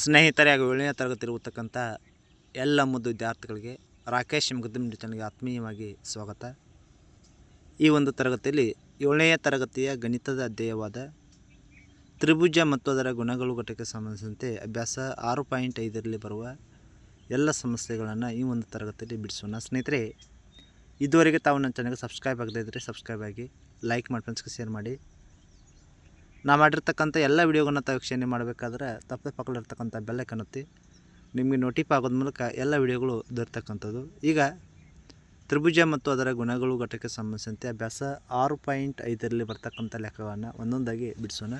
ಸ್ನೇಹಿತರೆ ಹಾಗೂ ಏಳನೇ ತರಗತಿ ಇರತಕ್ಕಂಥ ಎಲ್ಲ ಮುದ್ದು ವಿದ್ಯಾರ್ಥಿಗಳಿಗೆ ರಾಕೇಶ್ ಮುಗದಮ್ ಚಾನಲ್ಗೆ ಆತ್ಮೀಯವಾಗಿ ಸ್ವಾಗತ. ಈ ಒಂದು ತರಗತಿಯಲ್ಲಿ ಏಳನೇ ತರಗತಿಯ ಗಣಿತದ ಅಧ್ಯಯವಾದ ತ್ರಿಭುಜ ಮತ್ತು ಅದರ ಗುಣಗಳು ಘಟಕಕ್ಕೆ ಸಂಬಂಧಿಸಿದಂತೆ ಅಭ್ಯಾಸ ಆರು ಪಾಯಿಂಟ್ ಐದರಲ್ಲಿ ಬರುವ ಎಲ್ಲ ಸಮಸ್ಯೆಗಳನ್ನು ಈ ಒಂದು ತರಗತಿಯಲ್ಲಿ ಬಿಡಿಸೋಣ. ಸ್ನೇಹಿತರೆ, ಇದುವರೆಗೆ ತಾವು ನನ್ನ ಚಾನಲ್ಗೆ ಸಬ್ಸ್ಕ್ರೈಬ್ ಆಗದೇ ಇದ್ದರೆ ಸಬ್ಸ್ಕ್ರೈಬ್ ಆಗಿ, ಲೈಕ್ ಮಾಡಿ ಫ್ರೆಂಡ್ಸ್ಗೆ ಶೇರ್ ಮಾಡಿ. ನಾ ಮಾಡಿರ್ತಕ್ಕಂಥ ಎಲ್ಲ ವೀಡಿಯೋಗಳನ್ನ ತಾವು ವೀಕ್ಷಣೆ ಮಾಡಬೇಕಾದ್ರೆ ತಪ್ಪದೆ ಪಕ್ಕದಲ್ಲಿರ್ತಕ್ಕಂಥ ಬೆಲ್ಲೈಕನ್ ಒತ್ತಿ ನಿಮಗೆ ನೋಟಿಫ್ ಆಗೋದ ಮೂಲಕ ಎಲ್ಲ ವಿಡಿಯೋಗಳು ದೊರೆತಕ್ಕಂಥದ್ದು. ಈಗ ತ್ರಿಭುಜ ಮತ್ತು ಅದರ ಗುಣಗಳು ಘಟಕಕ್ಕೆ ಸಂಬಂಧಿಸಿದಂತೆ ಅಭ್ಯಾಸ ಆರು ಪಾಯಿಂಟ್ ಐದರಲ್ಲಿ ಬರ್ತಕ್ಕಂಥ ಲೆಕ್ಕಗಳನ್ನು ಒಂದೊಂದಾಗಿ ಬಿಡಿಸೋಣ.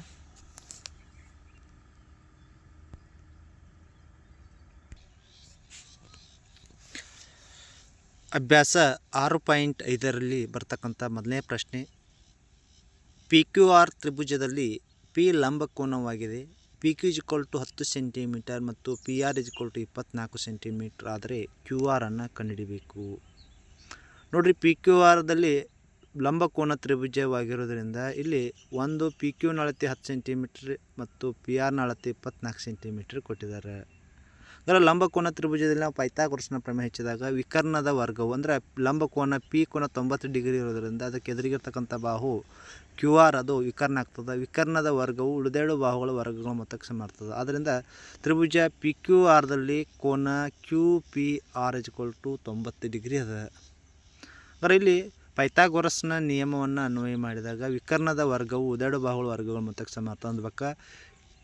ಅಭ್ಯಾಸ ಆರು ಪಾಯಿಂಟ್ ಐದರಲ್ಲಿ ಬರ್ತಕ್ಕಂಥ ಮೊದಲನೇ ಪ್ರಶ್ನೆ ಪಿ ಕ್ಯೂ ಆರ್ ತ್ರಿಭುಜದಲ್ಲಿ P ಲಂಬಕೋನವಾಗಿದೆ P Q is equal to ಹತ್ತು ಸೆಂಟಿಮೀಟರ್ ಮತ್ತು P R is equal to ಇಪ್ಪತ್ನಾಲ್ಕು ಸೆಂಟಿಮೀಟರ್ ಆದರೆ ಕ್ಯೂ ಆರನ್ನು ಕಂಡುಹಿಡಿಬೇಕು ನೋಡಿರಿ, ಪಿ ಕ್ಯೂ ಆರ್ದಲ್ಲಿ ಲಂಬಕೋನ ತ್ರಿಭುಜವಾಗಿರೋದ್ರಿಂದ ಇಲ್ಲಿ ಒಂದು ಪಿ ಕ್ಯೂ ಅಳತೆ ಹತ್ತು ಸೆಂಟಿಮೀಟ್ರ್ ಮತ್ತು ಪಿ ಆರ್ ಅಳತೆ ಇಪ್ಪತ್ತ್ನಾಲ್ಕು ಸೆಂಟಿಮೀಟ್ರ್ ಕೊಟ್ಟಿದ್ದಾರೆ. ಅಂದರೆ ಲಂಬಕೋನ ತ್ರಿಭುಜದಲ್ಲಿ ನಾವು ಪೈಥಾಗೊರಸ್ನ ಪ್ರಮೇಯ ಹೆಚ್ಚಿದಾಗ ವಿಕರ್ಣದ ವರ್ಗವು, ಅಂದರೆ ಲಂಬಕೋನ ಪಿ ಕೋನ ತೊಂಬತ್ತು ಡಿಗ್ರಿ ಇರೋದ್ರಿಂದ ಅದಕ್ಕೆ ಎದುರಿಗಿರ್ತಕ್ಕಂಥ ಬಾಹು ಕ್ಯೂ ಆರ್ ಅದು ವಿಕರ್ಣ ಆಗ್ತದೆ. ವಿಕರ್ಣದ ವರ್ಗವು ಉಳಿದೇಳು ಬಾಹುಗಳ ವರ್ಗಗಳ ಮೊತ್ತಕ್ಕೆ ಸಮ ಆದ್ದರಿಂದ ತ್ರಿಭುಜ ಪಿ ಕ್ಯೂ ಆರ್ದಲ್ಲಿ ಕೋನ Q P R is equal to ತೊಂಬತ್ತು ಡಿಗ್ರಿ ಅದ. ಅಂದರೆ ಇಲ್ಲಿ ಪೈಥಾಗೊರಸ್ನ ನಿಯಮವನ್ನು ಅನ್ವಯ ಮಾಡಿದಾಗ ವಿಕರ್ಣದ ವರ್ಗವು ಉದೆರಡು ಬಾಹುಗಳ ವರ್ಗಗಳ ಮೊತ್ತಕ್ಕೆ ಸಮ ಆಗ್ತದೆ. ಅಂದ್ಬೇಕ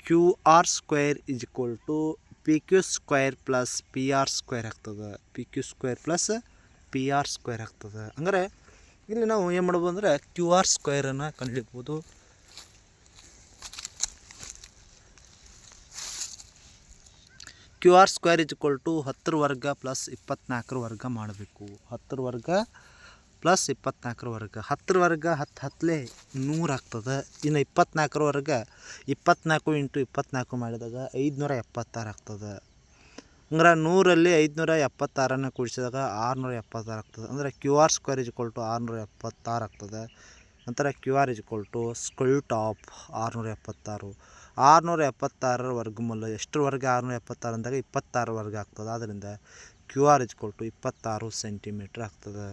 Q R square is to P Q square plus P R square ಆಗ್ತದೆ. P Q square plus P R square ಆಗ್ತದೆ. ಅಂದರೆ ಇಲ್ಲಿ ನಾವು ಏನು ಮಾಡ್ಬೋದು ಅಂದರೆ ಕ್ಯೂ ಆರ್ ಸ್ಕ್ವೇರನ್ನು ಕಂಡುಹಿಡ್ಬೋದು Q R square is equal to ಹತ್ತರ ವರ್ಗ ಪ್ಲಸ್ ಇಪ್ಪತ್ನಾಲ್ಕರ ವರ್ಗ ಮಾಡಬೇಕು. ಹತ್ತರ ವರ್ಗ ಪ್ಲಸ್ ಇಪ್ಪತ್ನಾಲ್ಕರ ವರ್ಗ, ಹತ್ತರ ವರ್ಗ ಹತ್ತು ಹತ್ತಲೇ ನೂರು ಆಗ್ತದೆ. ಇನ್ನು ಇಪ್ಪತ್ನಾಲ್ಕರ ವರ್ಗ, ಇಪ್ಪತ್ನಾಲ್ಕು ಇಂಟು ಇಪ್ಪತ್ನಾಲ್ಕು ಮಾಡಿದಾಗ ಐದುನೂರ ಎಪ್ಪತ್ತಾರು ಆಗ್ತದೆ. ಅಂದ್ರೆ ನೂರಲ್ಲಿ ಐದುನೂರ ಎಪ್ಪತ್ತಾರನ್ನು ಕೂಡಿಸಿದಾಗ ಆರುನೂರ ಎಪ್ಪತ್ತಾರು ಆಗ್ತದೆ. ಅಂದರೆ Q R square is to ಆರುನೂರ ಎಪ್ಪತ್ತಾರು ಆಗ್ತದೆ. ನಂತರ Q R is to square top ಆರುನೂರ ಎಪ್ಪತ್ತಾರು. ಆರುನೂರ ಎಪ್ಪತ್ತಾರರ ವರ್ಗಮೂಲ ಎಷ್ಟು ವರ್ಗ? ಆರುನೂರ ಎಪ್ಪತ್ತಾರು ಅಂದಾಗ ಇಪ್ಪತ್ತಾರು ವರ್ಗ ಆಗ್ತದೆ. ಆದ್ದರಿಂದ ಕ್ಯೂ ಆರ್ ಇಜ್ ಟು ಇಪ್ಪತ್ತಾರು ಸೆಂಟಿಮೀಟ್ರ್ ಆಗ್ತದೆ.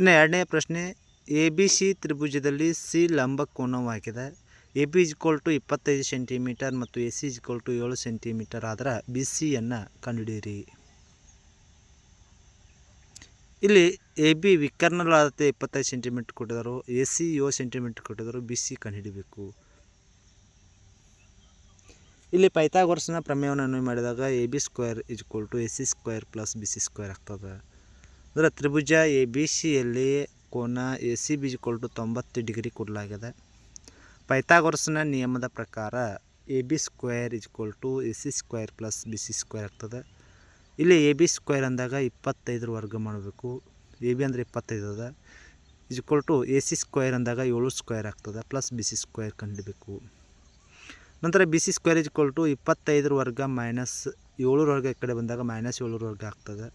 ಇನ್ನು ಎರಡನೇ ಪ್ರಶ್ನೆ, ಎ ಬಿ ಸಿ ತ್ರಿಭುಜದಲ್ಲಿ C ಲಂಬಕೋನವಾಗಿದೆ A B is equal to ಇಪ್ಪತ್ತೈದು ಸೆಂಟಿಮೀಟರ್ ಮತ್ತು A C is equal to ಏಳು ಸೆಂಟಿಮೀಟರ್ ಆದ್ರೆ ಬಿ ಸಿಯನ್ನು ಕಂಡುಹಿಡಿಯಿರಿ. ಇಲ್ಲಿ ಎ ಬಿ ವಿಕರ್ಣಲಾದತೆ ಇಪ್ಪತ್ತೈದು ಸೆಂಟಿಮೀಟ್ರ್ ಕೊಟ್ಟಿದ್ದರು, ಎ ಸಿ ಏಳು ಸೆಂಟಿಮೀಟ್ರ್ ಕೊಟ್ಟಿದ್ದರು ಬಿ ಸಿ ಕಂಡುಹಿಡಿಬೇಕು ಇಲ್ಲಿ ಪೈಥಾಗೋರ್ಸ್ನ ಪ್ರಮೇಯವನ್ನು ಅನ್ವಯ ಮಾಡಿದಾಗ A B square is equal to A C square plus B C square ಆಗ್ತದೆ. ಅಂದರೆ ತ್ರಿಭುಜ ಎ ಬಿ ಸಿಯಲ್ಲಿ ಕೋನ A C B is equal to ತೊಂಬತ್ತು ಡಿಗ್ರಿ ಕೊಡಲಾಗಿದೆ. ಪೈಥಾಗೊರಸ್ನ ನಿಯಮದ ಪ್ರಕಾರ A B square is equal to A C square plus B C square ಆಗ್ತದೆ ಇಲ್ಲಿ ಎ ಬಿ ಸ್ಕ್ವೇರ್ ಅಂದಾಗ ಇಪ್ಪತ್ತೈದರ ವರ್ಗ ಮಾಡಬೇಕು. ಎ ಬಿ ಅಂದರೆ ಇಪ್ಪತ್ತೈದು ಅದ. Is equal to A C square ಅಂದಾಗ ಏಳು ಸ್ಕ್ವೇರ್ ಆಗ್ತದೆ ಪ್ಲಸ್ ಬಿ ಸಿ ಸ್ಕ್ವೇರ್ ಕಂಡಿಬೇಕು ನಂತರ B C square is equal to ಇಪ್ಪತ್ತೈದರ ವರ್ಗ ಮೈನಸ್ ಏಳರ ವರ್ಗ ಈ ಕಡೆ ಬಂದಾಗ ಮೈನಸ್ ಏಳರ ವರ್ಗ ಆಗ್ತದೆ.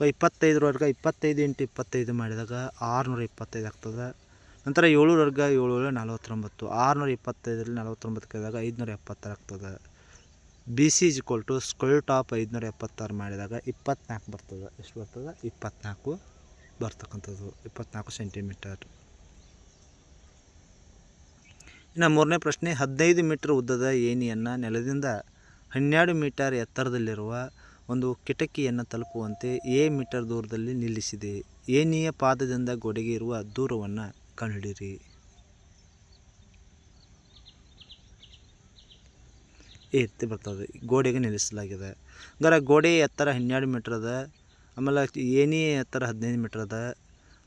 ಇಪ್ಪತ್ತೈದರ ವರ್ಗ ಇಪ್ಪತ್ತೈದು ಇಂಟು ಇಪ್ಪತ್ತೈದು ಮಾಡಿದಾಗ ಆರುನೂರ ಇಪ್ಪತ್ತೈದು ಆಗ್ತದೆ. ನಂತರ ಏಳರ ವರ್ಗ ಏಳು ನಲವತ್ತೊಂಬತ್ತು, ಆರುನೂರ ಇಪ್ಪತ್ತೈದರಲ್ಲಿ ನಲವತ್ತೊಂಬತ್ತು ಕಳೆದಾಗ ಐದುನೂರ ಎಪ್ಪತ್ತಾರು ಆಗ್ತದೆ. B C is equal to square top ಐದುನೂರ ಎಪ್ಪತ್ತಾರು ಮಾಡಿದಾಗ ಇಪ್ಪತ್ನಾಲ್ಕು ಬರ್ತದೆ. ಎಷ್ಟು ಬರ್ತದೆ? ಇಪ್ಪತ್ನಾಲ್ಕು ಬರ್ತಕ್ಕಂಥದ್ದು. ಇಪ್ಪತ್ನಾಲ್ಕು ಸೆಂಟಿಮೀಟರ್ ಇನ್ನು ಮೂರನೇ ಪ್ರಶ್ನೆ, ಹದಿನೈದು ಮೀಟರ್ ಉದ್ದದ ಏಣಿಯನ್ನು ನೆಲದಿಂದ ಹನ್ನೆರಡು ಮೀಟರ್ ಎತ್ತರದಲ್ಲಿರುವ ಒಂದು ಕಿಟಕಿಯನ್ನು ತಲುಪುವಂತೆ ಎ ಮೀಟರ್ ದೂರದಲ್ಲಿ ನಿಲ್ಲಿಸಿದೆ. ಏನಿಯ ಪಾದದಿಂದ ಗೋಡೆಗೆ ಇರುವ ದೂರವನ್ನು ಕಂಡುಹಿಡಿಯಿರಿ. ರೀತಿ ಬರ್ತದೆ. ಗೋಡೆಗೆ ನಿಲ್ಲಿಸಲಾಗಿದೆ. ಅಂದರೆ ಗೋಡೆ ಎತ್ತರ ಹನ್ನೆರಡು ಮೀಟ್ರ್ ಅದ ಆಮೇಲೆ ಏಣಿ ಎತ್ತರ ಹದಿನೈದು ಮೀಟ್ರ್ ಅದ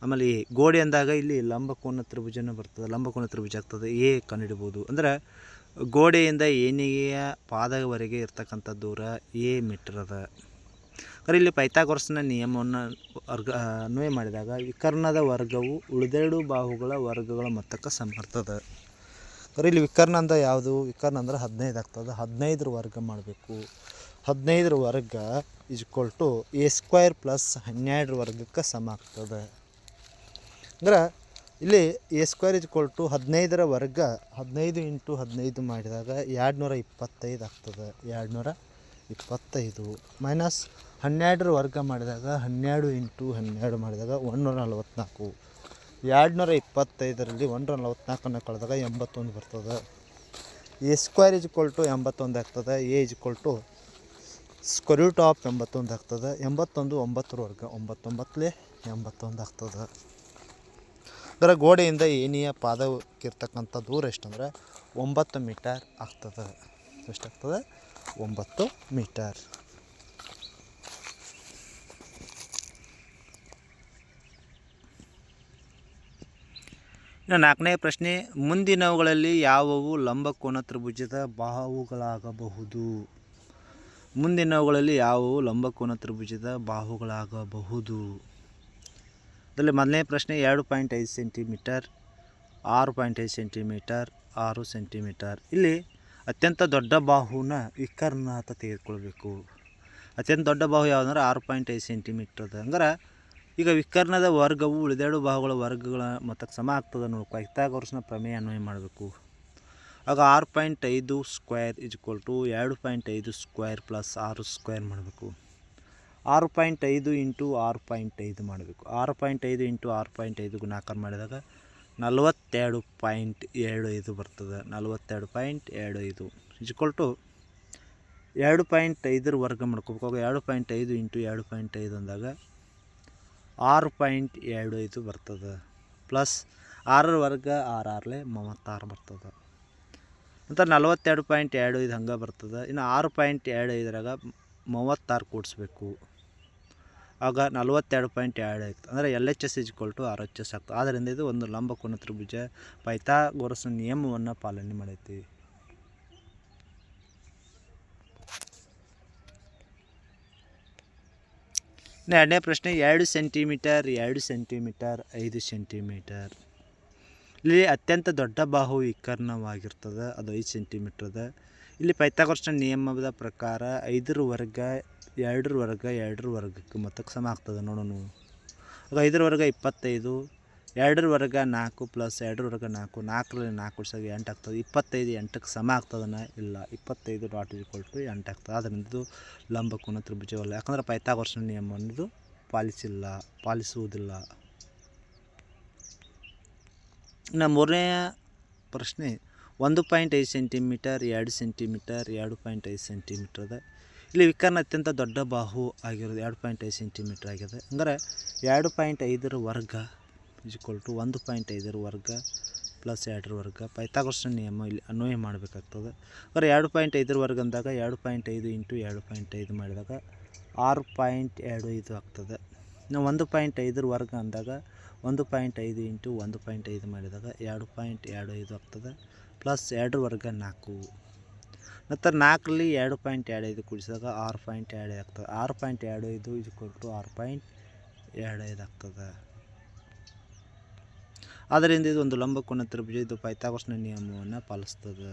ಆಮೇಲೆ ಎ, ಗೋಡೆ ಅಂದಾಗ ಇಲ್ಲಿ ಲಂಬಕೋನ ತ್ರಿಭುಜನ ಬರ್ತದೆ. ಲಂಬಕೋನ ತ್ರಿಭುಜ ಆಗ್ತದೆ. ಎ ಕಂಡುಹಿಡ್ಬೋದು. ಅಂದರೆ ಗೋಡೆಯಿಂದ ಏಣಿಗೆಯ ಪಾದವರೆಗೆ ಇರ್ತಕ್ಕಂಥ ದೂರ ಎ ಮೀಟರ್ ಅದ. ಅಂದರೆ ಇಲ್ಲಿ ಪೈಥಾಗೊರಸ್ನ ನಿಯಮವನ್ನು ವರ್ಗ ಅನ್ವಯ ಮಾಡಿದಾಗ ವಿಕರ್ಣದ ವರ್ಗವು ಉಳಿದೆರಡು ಬಾಹುಗಳ ವರ್ಗಗಳ ಮೊತ್ತಕ್ಕೆ ಸಮರ್ತದ ಅಂದರೆ ಇಲ್ಲಿ ವಿಕರ್ಣ ಅಂದ್ರೆ ಯಾವುದು? ವಿಕರ್ಣ ಅಂದ್ರೆ ಹದಿನೈದು ಆಗ್ತದೆ. ಹದಿನೈದರ ವರ್ಗ ಮಾಡಬೇಕು. ಹದಿನೈದರ ವರ್ಗ is equal to A square plus ಹನ್ನೆರಡರ ವರ್ಗಕ್ಕೆ ಸಮ ಆಗ್ತದೆ. ಅಂದ್ರೆ ಇಲ್ಲಿ ಎ ಸ್ಕ್ವೇರ್ ಇಸ್ ಟು ಹದಿನೈದರ ವರ್ಗ ಹದಿನೈದು ಇಂಟು ಹದಿನೈದು ಮಾಡಿದಾಗ ಎರಡು ನೂರ ಇಪ್ಪತ್ತೈದು ಆಗ್ತದೆ. ಎರಡು ನೂರ ಇಪ್ಪತ್ತೈದು ಮೈನಸ್ ಹನ್ನೆರಡರ ವರ್ಗ ಮಾಡಿದಾಗ ಹನ್ನೆರಡು ಇಂಟು ಹನ್ನೆರಡು ಮಾಡಿದಾಗ ಒಂದುನೂರ ನಲವತ್ತ್ನಾಲ್ಕು. ಎರಡು ನೂರ ಇಪ್ಪತ್ತೈದರಲ್ಲಿ ನೂರ ನಲವತ್ತ್ನಾಲ್ಕು ಕಳೆದಾಗ ಎಂಬತ್ತೊಂದು ಬರ್ತದೆ. ಎ ಸ್ಕ್ವೇರ್ ಇಸ್ ಟು ಎಂಬತ್ತೊಂದು ಆಗ್ತದೆ. A is to square of ಎಂಬತ್ತೊಂದು ಆಗ್ತದೆ. ಎಂಬತ್ತೊಂದು ಒಂಬತ್ತರ ವರ್ಗ, ಒಂಬತ್ತೊಂಬತ್ತಲೇ ಎಂಬತ್ತೊಂದು ಆಗ್ತದೆ. ಅದರ ಗೋಡೆಯಿಂದ ಏನಿಯ ಪಾದಕ್ಕಿರ್ತಕ್ಕಂಥ ದೂರ ಎಷ್ಟಂದರೆ ಒಂಬತ್ತು ಮೀಟರ್ ಆಗ್ತದೆ. ಎಷ್ಟಾಗ್ತದೆ? ಒಂಬತ್ತು ಮೀಟರ್. ಇನ್ನು ನಾಲ್ಕನೇ ಪ್ರಶ್ನೆ, ಮುಂದಿನವುಗಳಲ್ಲಿ ಯಾವುವು ಲಂಬಕೋನ ತ್ರಿಭುಜದ ಬಾಹುಗಳಾಗಬಹುದು? ಮುಂದಿನವುಗಳಲ್ಲಿ ಯಾವುವು ಲಂಬಕೋನ ತ್ರಿಭುಜದ ಬಾಹುಗಳಾಗಬಹುದು? ಅದರಲ್ಲಿ ಮೊದಲನೇ ಪ್ರಶ್ನೆ ಎರಡು ಪಾಯಿಂಟ್ ಐದು ಸೆಂಟಿಮೀಟರ್, ಆರು ಪಾಯಿಂಟ್ ಐದು ಸೆಂಟಿಮೀಟರ್, ಆರು ಸೆಂಟಿಮೀಟರ್. ಇಲ್ಲಿ ಅತ್ಯಂತ ದೊಡ್ಡ ಬಾಹುನ ವಿಕರ್ಣ ಅಂತ ತೆಗೆದುಕೊಳ್ಬೇಕು. ಅತ್ಯಂತ ದೊಡ್ಡ ಬಾಹು ಯಾವುದಂದ್ರೆ ಆರು ಪಾಯಿಂಟ್ ಐದು ಸೆಂಟಿಮೀಟರ್ ಅಂದ್ರೆ ಈಗ ವಿಕರ್ಣದ ವರ್ಗವು ಉಳಿದೆರಡು ಬಾಹುಗಳ ವರ್ಗಗಳ ಮೊತ್ತಕ್ಕೆ ಸಮ ಆಗ್ತದೆ ನೋಡ್ಕೊ. ವರ್ಷನ ಪ್ರಮೇಯ ಅನ್ವಯ ಮಾಡಬೇಕು. ಆಗ ಆರು ಪಾಯಿಂಟ್ ಐದು ಸ್ಕ್ವೇರ್ ಇಜ್ಕೊಲ್ ಟು ಎರಡು ಪಾಯಿಂಟ್ ಐದು ಸ್ಕ್ವೇರ್ ಪ್ಲಸ್ ಆರು ಸ್ಕ್ವೇರ್ ಮಾಡಬೇಕು. ಆರು ಪಾಯಿಂಟ್ ಐದು ಇಂಟು ಆರು ಪಾಯಿಂಟ್ ಐದು ಮಾಡಬೇಕು. ಆರು ಪಾಯಿಂಟ್ ಐದು ಇಂಟು ಆರು ಪಾಯಿಂಟ್ ಐದು ಗುಣಾಕಾರ ಮಾಡಿದಾಗ ನಲವತ್ತೆರಡು ಪಾಯಿಂಟ್ ಎರಡು ಐದು ಬರ್ತದೆ. ನಲವತ್ತೆರಡು ಪಾಯಿಂಟ್ ಎರಡು ಐದು. ಇಜ್ಕೊಲ್ ಟು ಎರಡು ಪಾಯಿಂಟ್ ಐದರ ವರ್ಗ ಮಾಡ್ಕೋಬೇಕು. ಎರಡು ಪಾಯಿಂಟ್ ಐದು ಇಂಟು ಎರಡು ಪಾಯಿಂಟ್ ಐದು ಅಂದಾಗ ಆರು ಪಾಯಿಂಟ್ ಎರಡು ಐದು ಬರ್ತದೆ. ಪ್ಲಸ್ ಆರರ ವರ್ಗ ಆರು ಆರಲೆ ಮೂವತ್ತಾರು ಬರ್ತದೆ. ಅಂತ ನಲವತ್ತೆರಡು ಪಾಯಿಂಟ್ ಎರಡು ಐದು ಹಂಗೆ ಬರ್ತದೆ. ಇನ್ನು ಆರು ಪಾಯಿಂಟ್ ಎರಡು ಐದರಾಗ ಮೂವತ್ತಾರು ಕೂಡಿಸ್ಬೇಕು. ಆಗ ನಲವತ್ತೆರಡು ಪಾಯಿಂಟ್ ಎರಡು ಆಯ್ತು ಅಂದರೆ L H S is equal to R H S ಆಗ್ತದೆ. ಆದ್ದರಿಂದ ಇದು ಒಂದು ಲಂಬಕೋನ ತ್ರಿಭುಜ ಪೈಥಾಗೋರಸ್ನ ನಿಯಮವನ್ನು ಪಾಲನೆ ಮಾಡೈತಿ. ಎರಡನೇ ಪ್ರಶ್ನೆ, ಎರಡು ಸೆಂಟಿಮೀಟರ್ ಎರಡು ಸೆಂಟಿಮೀಟರ್, ಐದು ಸೆಂಟಿಮೀಟರ್. ಇಲ್ಲಿ ಅತ್ಯಂತ ದೊಡ್ಡ ಬಾಹು ವಿಕರ್ಣವಾಗಿರ್ತದೆ. ಅದು ಐದು ಸೆಂಟಿಮೀಟ್ರದ ಇಲ್ಲಿ ಪೈಥಾಗೋರಸ್ನ ನಿಯಮದ ಪ್ರಕಾರ ಐದರ ವರ್ಗ ಎರಡರ ವರ್ಗ ಎರಡರ ವರ್ಗಕ್ಕೆ ಮೊತ್ತಕ್ಕೆ ಸಮ ಆಗ್ತದೆ ನೋಡೋಣ ಆಗ ಐದರ ವರ್ಗ ಇಪ್ಪತ್ತೈದು ಎರಡರ ವರ್ಗ ನಾಲ್ಕು ಪ್ಲಸ್ ಎರಡರ ವರ್ಗ ನಾಲ್ಕು, ನಾಲ್ಕರಲ್ಲಿ ನಾಲ್ಕು ವರ್ಷಾಗ ಎಂಟು ಆಗ್ತದೆ. ಇಪ್ಪತ್ತೈದು ಎಂಟಕ್ಕೆ ಸಮ ಆಗ್ತದನ? ಇಲ್ಲ. ಇಪ್ಪತ್ತೈದು ಡಾಟ್ ಈಕ್ವಲ್ ಟು ಎಂಟು ಆಗ್ತದೆ. ಅದರಿಂದ ಲಂಬ ಲಂಬಕೋನ ತ್ರಿಭುಜವಲ್ಲ. ಯಾಕಂದ್ರೆ ನಿಯಮ ಅನ್ನೋದು ಪಾಲಿಸಿಲ್ಲ, ಪಾಲಿಸುವುದಿಲ್ಲ. ಇನ್ನು ಮೂರನೆಯ ಪ್ರಶ್ನೆ, ಒಂದು ಪಾಯಿಂಟ್ ಐದು ಸೆಂಟಿಮೀಟರ್ ಎರಡು ಸೆಂಟಿಮೀಟರ್ ಎರಡು ಪಾಯಿಂಟ್ ಐದು ಸೆಂಟಿಮೀಟರ್ ಅದ ಇಲ್ಲಿ ವಿಕರ್ಣ ಅತ್ಯಂತ ದೊಡ್ಡ ಬಾಹು ಆಗಿರೋದು ಎರಡು ಪಾಯಿಂಟ್ ಐದು ಸೆಂಟಿಮೀಟರ್ ಆಗಿದೆ. ಅಂದರೆ ಎರಡು ಪಾಯಿಂಟ್ ಐದರ ವರ್ಗ ಈಕ್ವಲ್ ಟು ಒಂದು ಪಾಯಿಂಟ್ ಐದರ ವರ್ಗ ಪ್ಲಸ್ ಎರಡರ ವರ್ಗ. ಪೈಥಾಗೋರಸ್ನ ನಿಯಮ ಇಲ್ಲಿ ಅನ್ವಯ ಮಾಡಬೇಕಾಗ್ತದೆ. ಅಂದರೆ ಎರಡು ಪಾಯಿಂಟ್ ಐದರ ವರ್ಗ ಅಂದಾಗ ಎರಡು ಪಾಯಿಂಟ್ ಐದು ಇಂಟು ಎರಡು ಪಾಯಿಂಟ್ ಐದು ಮಾಡಿದಾಗ ಆರು ಪಾಯಿಂಟ್ ಎರಡು ಐದು ಆಗ್ತದೆ. ನಾವು ಒಂದು ಪಾಯಿಂಟ್ ಐದರ ವರ್ಗ ಅಂದಾಗ ಒಂದು ಪಾಯಿಂಟ್ ಐದು ಇಂಟು ಒಂದು ಪಾಯಿಂಟ್ ಐದು ಮಾಡಿದಾಗ ಎರಡು ಪಾಯಿಂಟ್ ಎರಡು ಐದು ಆಗ್ತದೆ. ಪ್ಲಸ್ ಎರಡರ ವರ್ಗ ನಾಲ್ಕು. ನಂತರ ನಾಲ್ಕರಲ್ಲಿ ಎರಡು ಪಾಯಿಂಟ್ ಎರಡು ಐದು ಕೂಡಿಸಿದಾಗ ಆರು ಪಾಯಿಂಟ್ ಎರಡು ಆಗ್ತದೆ. ಆರು ಪಾಯಿಂಟ್ ಎರಡು ಐದು ಇದು ಕೊಟ್ಟು ಆರು ಪಾಯಿಂಟ್ ಎರಡು ಐದು ಆಗ್ತದೆ. ಆದ್ದರಿಂದ ಇದು ಒಂದು ಲಂಬಕೋನ ತ್ರಿಭುಜ, ಇದು ಪೈಥಾಗೋರಸ್ನ ನಿಯಮವನ್ನು ಪಾಲಿಸ್ತದೆ.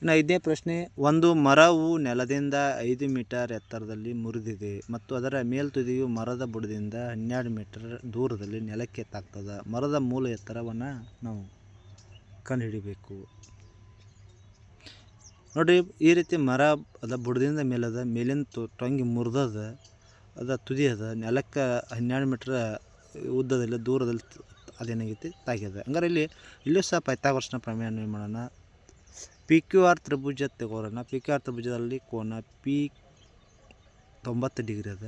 ಇನ್ನು ಐದನೇ ಪ್ರಶ್ನೆ, ಒಂದು ಮರವು ನೆಲದಿಂದ ಐದು ಮೀಟರ್ ಎತ್ತರದಲ್ಲಿ ಮುರಿದಿದೆ ಮತ್ತು ಅದರ ಮೇಲ್ತುದಿಯು ಮರದ ಬುಡದಿಂದ ಹನ್ನೆರಡು ಮೀಟರ್ ದೂರದಲ್ಲಿ ನೆಲಕ್ಕೆ ತಾಗ್ತದೆ ಮರದ ಮೂಲ ಎತ್ತರವನ್ನು ನಾವು ಕಂಡುಹಿಡಿಬೇಕು. ನೋಡಿರಿ ಈ ರೀತಿ ಮರ ಅದ, ಬುಡದಿಂದ ಮೇಲದ ಮೇಲಿನ ತೊ, ಟೊಂಗಿ ಮುರಿದದ, ಅದ ತುದಿ ಅದ, ನೆಲಕ್ಕೆ ಹನ್ನೆರಡು ಮೀಟ್ರ್ ಉದ್ದದಲ್ಲಿ, ದೂರದಲ್ಲಿ ಅದೇನಾಗೈತಿ, ತಾಗ್ಯದ. ಹಂಗಾರೆ ಇಲ್ಲಿ, ಇಲ್ಲೂ ಸಹ ಪೈಥಾಗೋರಸ್ನ ಪ್ರಮೇಯನ ಏನು ಮಾಡೋಣ. ಪಿ ಕ್ಯೂ ಆರ್ ತ್ರಿಭುಜ ತಗೋರೋಣ. ಪಿ ಕ್ಯೂ ಆರ್ ತ್ರಿಭುಜದಲ್ಲಿ ಕೋನ ಪಿ ತೊಂಬತ್ತು ಡಿಗ್ರಿ ಅದ.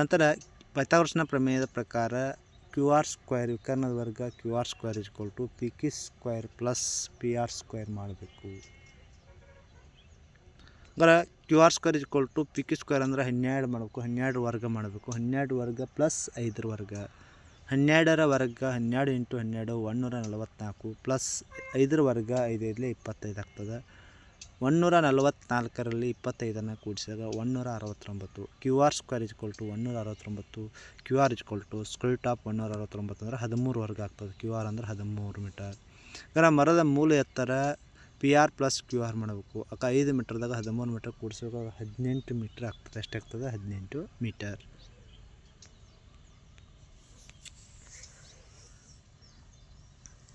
ನಂತರ ಪೈಥಾಗೋರಸ್ನ ಪ್ರಮೇಯದ ಪ್ರಕಾರ ಕ್ಯೂ ಆರ್ ಸ್ಕ್ವೇರ್ ವಿಕರ್ಣದ ವರ್ಗ Q R square is equal to P Q square plus P R square ಮಾಡಬೇಕು. ಅಂದ್ರೆ Q R square is equal to P Q square ಅಂದ್ರೆ ಹನ್ನೆರಡು ಮಾಡಬೇಕು, ಹನ್ನೆರಡು ವರ್ಗ ಮಾಡಬೇಕು, ಹನ್ನೆರಡು ವರ್ಗ ಪ್ಲಸ್ ಐದರ ವರ್ಗ. ಹನ್ನೆರಡರ ವರ್ಗ ಹನ್ನೆರಡು ಇಂಟು ಹನ್ನೆರಡು ಒನ್ನೂರ ನಲವತ್ತ್ನಾಲ್ಕು ಪ್ಲಸ್ ಐದರ ವರ್ಗ ಐದೈದಲೇ ಇಪ್ಪತ್ತೈದು ಆಗ್ತದೆ. ಒನ್ನೂರ ನಲವತ್ತ್ನಾಲ್ಕರಲ್ಲಿ ಇಪ್ಪತ್ತೈದನ್ನು ಕೂಡಿಸಿದಾಗ ಒನ್ನೂರ ಅರವತ್ತೊಂಬತ್ತು. Q R square is equal to ಒನ್ನೂರ ಅರವತ್ತೊಂಬತ್ತು. Q R is equal to square top ಒನ್ನೂರ ಅರವತ್ತೊಂಬತ್ತು ಅಂದರೆ ಹದಿಮೂರು ವರ್ಗ ಆಗ್ತದೆ. ಕ್ಯೂ ಆರ್ ಅಂದರೆ ಹದಿಮೂರು ಮೀಟರ್. ಅಂದರೆ ಮರದ ಮೂಲ ಎತ್ತರ P R plus Q R ಮಾಡಬೇಕು. ಅಕ್ಕ, ಐದು ಮೀಟ್ರ್ದಾಗ ಹದಿಮೂರು ಮೀಟ್ರ್ ಕೂಡಿಸುವಾಗ ಹದಿನೆಂಟು ಮೀಟ್ರ್ ಆಗ್ತದೆ. ಎಷ್ಟಾಗ್ತದೆ? ಹದಿನೆಂಟು ಮೀಟರ್.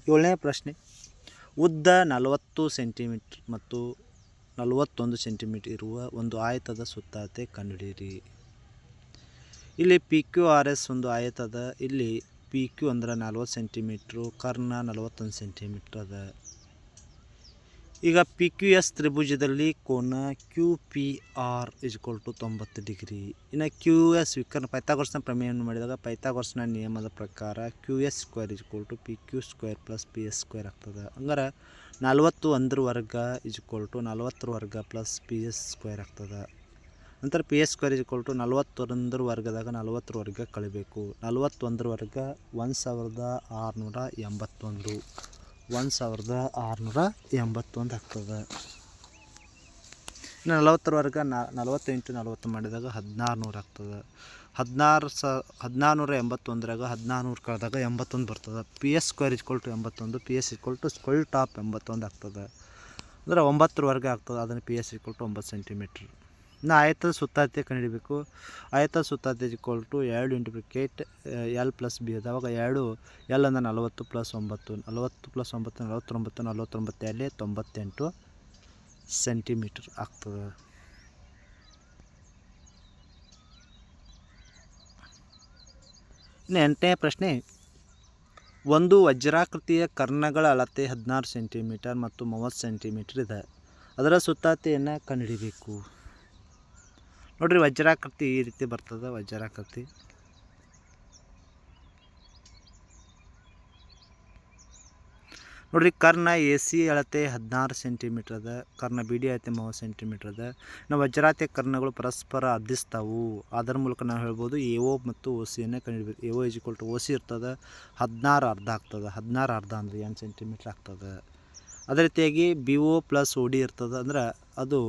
ಏಳನೇ ಪ್ರಶ್ನೆ. ಉದ್ದ ನಲವತ್ತು ಸೆಂಟಿಮೀಟ್ರ್ ಮತ್ತು ನಲವತ್ತೊಂದು ಸೆಂಟಿಮೀಟ್ರ್ ಇರುವ ಒಂದು ಆಯತದ ಸುತ್ತಾತೆ ಕಂಡುಹಿಡಿಯಿರಿ. ಇಲ್ಲಿ ಪಿ ಕ್ಯೂ ಆರ್ ಎಸ್ ಒಂದು ಆಯತದ, ಇಲ್ಲಿ ಪಿ ಕ್ಯೂ ಅಂದ್ರೆ ನಲ್ವತ್ತು ಸೆಂಟಿಮೀಟ್ರು, ಕರ್ಣ ನಲವತ್ತೊಂದು ಸೆಂಟಿಮೀಟ್ರ್ ಅದ. ಈಗ ಪಿ ಕ್ಯೂ ಎಸ್ ತ್ರಿಭುಜದಲ್ಲಿ ಕೋನ Q P R is equal to ತೊಂಬತ್ತು ಡಿಗ್ರಿ. ಇನ್ನು ಕ್ಯೂ ಎಸ್ ವಿಕರ್ಣ ಪೈತಾಗೋರ್ಸ್ನ ಪ್ರಮೇಯವನ್ನು ಮಾಡಿದಾಗ ಪೈಥಾಗೋರ್ಸ್ನ ನಿಯಮದ ಪ್ರಕಾರ Q S square is equal to P Q square plus P S square ಆಗ್ತದೆ. ಹಂಗಾರೆ ನಲ್ವತ್ತು ಒಂದ್ರ ವರ್ಗ ಇಜ್ಕೊಲ್ ಟು ನಲ್ವತ್ತರ ವರ್ಗ ಪ್ಲಸ್ ಪಿ ಎಸ್ ಸ್ಕ್ವೇರ್ ಆಗ್ತದೆ. ನಂತರ P S square is equal to ನಲವತ್ತೊಂದರ ವರ್ಗದಾಗ ನಲ್ವತ್ತರ ವರ್ಗ ಕಳಿಬೇಕು. ನಲವತ್ತೊಂದರ ವರ್ಗ ಒಂದು ಸಾವಿರದ ಆರುನೂರ ಎಂಬತ್ತೊಂದು. ಒಂದು ಸಾವಿರದ ಆರುನೂರ ಎಂಬತ್ತೊಂದು ಆಗ್ತದೆ. ಇನ್ನು ನಲವತ್ತರ ವರ್ಗ ನಲವತ್ತು ಇಂಟು ನಲವತ್ತು ಮಾಡಿದಾಗ ಹದಿನಾರು ನೂರು ಆಗ್ತದೆ. ಹದಿನಾರು ಸ ಹದಿನಾರು ನೂರ ಎಂಬತ್ತೊಂದರಾಗ ಹದಿನಾರು ನೂರು ಕಳೆದಾಗ ಎಂಬತ್ತೊಂದು ಬರ್ತದೆ. P S square is equal to ಎಂಬತ್ತೊಂದು P S equal to square top ಎಂಬತ್ತೊಂದು ಆಗ್ತದೆ. ಅಂದರೆ ಒಂಬತ್ತರವರೆಗೆ ಆಗ್ತದೆ, ಅದನ್ನು ಪಿ ಎಸ್ ಇಕ್ವಲ್ ಟು ಒಂಬತ್ತು ಸೆಂಟಿಮೀಟ್ರ್ ಇನ್ನು ಆಯತದ ಸುತ್ತಾತೆ ಕಂಡುಹಿಡಬೇಕು ಆಯತದ ಸುತ್ತಾತೆ ಇಕ್ವಲ್ ಟು ಎರಡು ಇಂಟು ಕೆಟ್ ಎಲ್ ಪ್ಲಸ್ ಬಿ ಅದ. ಅವಾಗ ಎರಡು ಎಲ್ ಅಂದ್ರೆ ನಲವತ್ತು ಪ್ಲಸ್ ಒಂಬತ್ತು, ನಲವತ್ತು ಪ್ಲಸ್ ಒಂಬತ್ತು ನಲವತ್ತೊಂಬತ್ತು ನಲವತ್ತೊಂಬತ್ತು ಅಲ್ಲಿ ತೊಂಬತ್ತೆಂಟು ಸೆಂಟಿಮೀಟ್ರ್ ಆಗ್ತದೆ. ಇನ್ನು ಎಂಟನೇ ಪ್ರಶ್ನೆ, ಒಂದು ವಜ್ರಾಕೃತಿಯ ಕರ್ಣಗಳ ಅಳತೆ ಹದಿನಾರು ಸೆಂಟಿಮೀಟರ್ ಮತ್ತು ಮೂವತ್ತು ಸೆಂಟಿಮೀಟರ್ ಇದೆ. ಅದರ ಸುತ್ತಾತೆಯನ್ನು ಕಂಡುಹಿಡಿಬೇಕು ನೋಡ್ರಿ ವಜ್ರಾಕೃತಿ ಈ ರೀತಿ ಬರ್ತದೆ, ವಜ್ರಾಕೃತಿ. ನೋಡ್ರಿ ಕರ್ಣ ಎ ಸಿ ಅಳತೆ ಹದಿನಾರು ಸೆಂಟಿಮೀಟ್ರ್ ಅದ ಕರ್ಣ ಬಿ ಡಿ ಅಳತೆ ಮೂವತ್ತು ಸೆಂಟಿಮೀಟ್ರ್ ಅದ ನಾವು ವಜ್ರಾತೆ ಕರ್ಣಗಳು ಪರಸ್ಪರ ಅರ್ಧಿಸ್ತಾವು ಅದರ ಮೂಲಕ ನಾವು ಹೇಳ್ಬೋದು ಎ ಒ ಮತ್ತು ಓ ಸಿಯನ್ನು ಕಂಡುಹಿಡಬೇಕು A O is equal to O C ಇರ್ತದೆ, ಹದಿನಾರು ಅರ್ಧ ಆಗ್ತದೆ. ಹದಿನಾರು ಅರ್ಧ ಅಂದ್ರೆ ಏನು ಸೆಂಟಿಮೀಟ್ರ್ ಆಗ್ತದೆ. ಅದೇ ರೀತಿಯಾಗಿ B O plus O D ಇರ್ತದೆ ಅಂದ್ರೆ ಅದು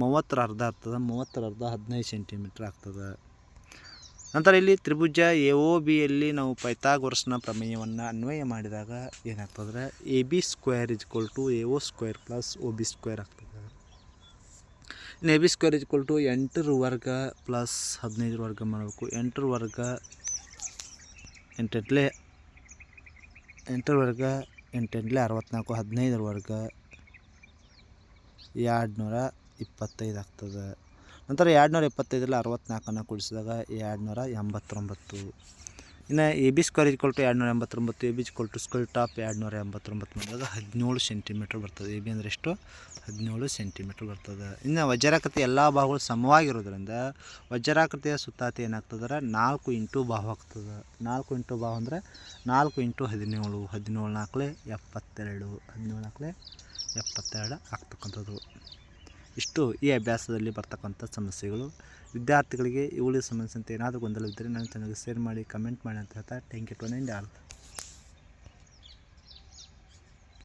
ಮೂವತ್ತರ ಅರ್ಧ ಆಗ್ತದೆ, ಮೂವತ್ತರ ಅರ್ಧ ಹದಿನೈದು ಸೆಂಟಿಮೀಟ್ರ್ ಆಗ್ತದೆ. ನಂತರ ಇಲ್ಲಿ ತ್ರಿಭುಜ ಎ ಒ ಬಿಯಲ್ಲಿ ನಾವು ಪೈಥಾಗೋರಸ್ನ ಪ್ರಮೇಯವನ್ನು ಅನ್ವಯ ಮಾಡಿದಾಗ ಏನಾಗ್ತದ್ರೆ A B square is equal to A O square plus O B square ಆಗ್ತದೆ. ಇನ್ನು A B square is equal to ಎಂಟರ ವರ್ಗ ಪ್ಲಸ್ ಹದಿನೈದರ ವರ್ಗ ಮಾಡಬೇಕು. ಎಂಟರ ವರ್ಗ ಎಂಟೆಂಟ್ಲೆ, ಎಂಟರ ವರ್ಗ ಎಂಟೆಂಟ್ಲೆ ಅರವತ್ತ್ನಾಲ್ಕು ಹದಿನೈದರ ವರ್ಗ ಎರಡು ನೂರ ಇಪ್ಪತ್ತೈದು ಆಗ್ತದೆ. ನಂತರ ಎರಡು ನೂರ ಇಪ್ಪತ್ತೈದರಲ್ಲಿ ಅರವತ್ತ್ನಾಲ್ಕನ್ನು ಕೂಡಿಸಿದಾಗ ಎರಡು ನೂರ ಎಂಬತ್ತೊಂಬತ್ತು. ಇನ್ನು ಎ ಬಿ ಸ್ಕ್ವೇರ್ ಇಜ್ಕೊಲ್ ಕೊಟ್ಟು ಎರಡು ನೂರ ಎಂಬತ್ತೊಂಬತ್ತು, A B is to square top ಎರಡು ನೂರ ಎಂಬತ್ತೊಂಬತ್ತು ಮಾಡಿದಾಗ ಹದಿನೇಳು ಸೆಂಟಿಮೀಟ್ರ್ ಬರ್ತದೆ. ಎ ಬಿ ಅಂದರೆ ಎಷ್ಟು? ಹದಿನೇಳು ಸೆಂಟಿಮೀಟ್ರ್ ಬರ್ತದೆ. ಇನ್ನು ವಜ್ರಾಕೃತಿ ಎಲ್ಲ ಭಾಗಗಳು ಸಮವಾಗಿರೋದ್ರಿಂದ ವಜ್ರಾಕೃತಿಯ ಸುತ್ತಾತಿ ಏನಾಗ್ತದ್ರೆ ನಾಲ್ಕು ಇಂಟು ಬಾಹು ಆಗ್ತದೆ. ನಾಲ್ಕು ಇಂಟು ಬಾಹು ಅಂದರೆ ನಾಲ್ಕು ಇಂಟು ಹದಿನೇಳು. ಹದಿನೇಳು ನಾಲ್ಕಲೆ ಎಪ್ಪತ್ತೆರಡು. ಹದಿನೇಳು ನಾಲ್ಕಲೆ ಎಪ್ಪತ್ತೆರಡು ಆಗ್ತಕ್ಕಂಥದ್ದು. ಇಷ್ಟು ಈ ಅಭ್ಯಾಸದಲ್ಲಿ ಬರ್ತಕ್ಕಂಥ ಸಮಸ್ಯೆಗಳು. ವಿದ್ಯಾರ್ಥಿಗಳಿಗೆ ಇವುಗಳಿಗೆ ಸಂಬಂಧಿಸಿದಂತೆ ಏನಾದರೂ ಗೊಂದಲವಿದ್ದರೆ ನನ್ನ ಚಾನಲ್ಗೆ ಶೇರ್ ಮಾಡಿ, ಕಮೆಂಟ್ ಮಾಡಿ ಅಂತ ಹೇಳ್ತಾ ಥ್ಯಾಂಕ್ ಯು ಟು ಆಲ್